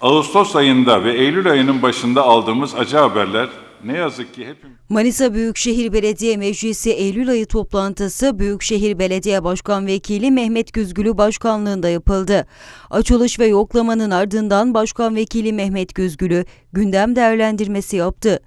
Ağustos ayında ve Eylül ayının başında aldığımız acı haberler ne yazık ki hepimiz Manisa Büyükşehir Belediye Meclisi Eylül ayı toplantısı Büyükşehir Belediye Başkan Vekili Mehmet Güzgülü başkanlığında yapıldı. Açılış ve yoklamanın ardından Başkan Vekili Mehmet Güzgülü gündem değerlendirmesi yaptı.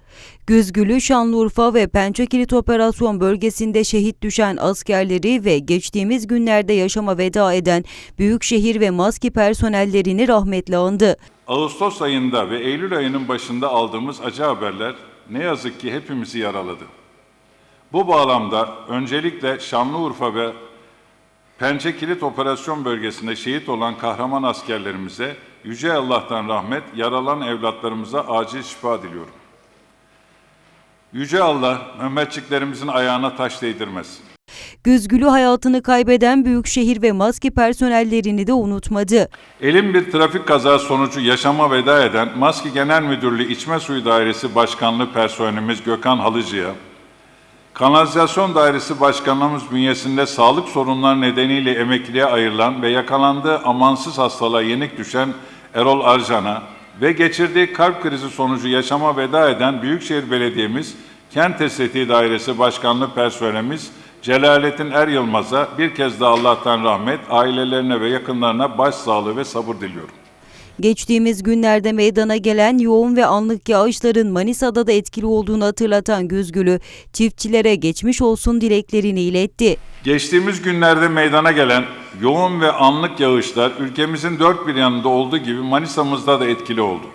Güzgülü Şanlıurfa ve Pençekilit Operasyon Bölgesi'nde şehit düşen askerleri ve geçtiğimiz günlerde yaşama veda eden Büyükşehir ve MASKİ personellerini rahmetle andı. Ağustos ayında ve Eylül ayının başında aldığımız acı haberler ne yazık ki hepimizi yaraladı. Bu bağlamda öncelikle Şanlıurfa ve Pençe Kilit Operasyon Bölgesi'nde şehit olan kahraman askerlerimize Yüce Allah'tan rahmet, yaralan evlatlarımıza acil şifa diliyorum. Yüce Allah Mehmetçiklerimizin ayağına taş değdirmesin. Güzgülü hayatını kaybeden Büyükşehir ve MASKİ personellerini de unutmadı. Elim bir trafik kazası sonucu yaşama veda eden Maski Genel Müdürlüğü İçme Suyu Dairesi Başkanlığı personelimiz Gökhan Halıcı'ya, Kanalizasyon Dairesi Başkanlığımız bünyesinde sağlık sorunları nedeniyle emekliliğe ayrılan ve yakalandığı amansız hastalığa yenik düşen Erol Arjan'a ve geçirdiği kalp krizi sonucu yaşama veda eden Büyükşehir Belediye'miz Kent Estetiği Dairesi Başkanlığı personelimiz Celalettin Er Yılmaz'a bir kez daha Allah'tan rahmet, ailelerine ve yakınlarına başsağlığı ve sabır diliyorum. Geçtiğimiz günlerde meydana gelen yoğun ve anlık yağışların Manisa'da da etkili olduğunu hatırlatan Güzgülü, çiftçilere geçmiş olsun dileklerini iletti. Geçtiğimiz günlerde meydana gelen yoğun ve anlık yağışlar ülkemizin dört bir yanında olduğu gibi Manisa'mızda da etkili oldu.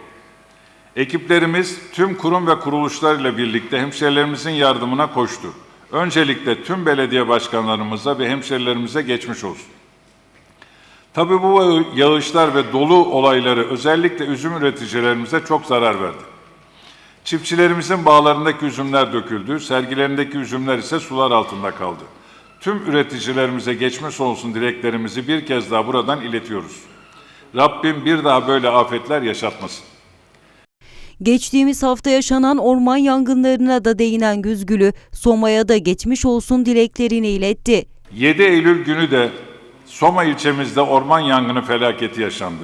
Ekiplerimiz tüm kurum ve kuruluşlar ile birlikte hemşerilerimizin yardımına koştu. Öncelikle tüm belediye başkanlarımıza ve hemşerilerimize geçmiş olsun. Tabii bu yağışlar ve dolu olayları özellikle üzüm üreticilerimize çok zarar verdi. Çiftçilerimizin bağlarındaki üzümler döküldü, sergilerindeki üzümler ise sular altında kaldı. Tüm üreticilerimize geçmiş olsun dileklerimizi bir kez daha buradan iletiyoruz. Rabbim bir daha böyle afetler yaşatmasın. Geçtiğimiz hafta yaşanan orman yangınlarına da değinen Güzgülü, Soma'ya da geçmiş olsun dileklerini iletti. 7 Eylül günü de Soma ilçemizde orman yangını felaketi yaşandı.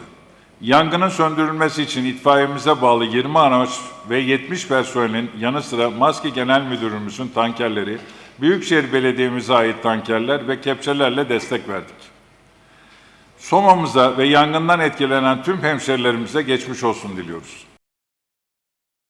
Yangının söndürülmesi için itfaiyemize bağlı 20 araç ve 70 personelin yanı sıra Maske Genel Müdürümüzün tankerleri, Büyükşehir Belediye'mize ait tankerler ve kepçelerle destek verdik. Soma'mıza ve yangından etkilenen tüm hemşerilerimize geçmiş olsun diliyoruz.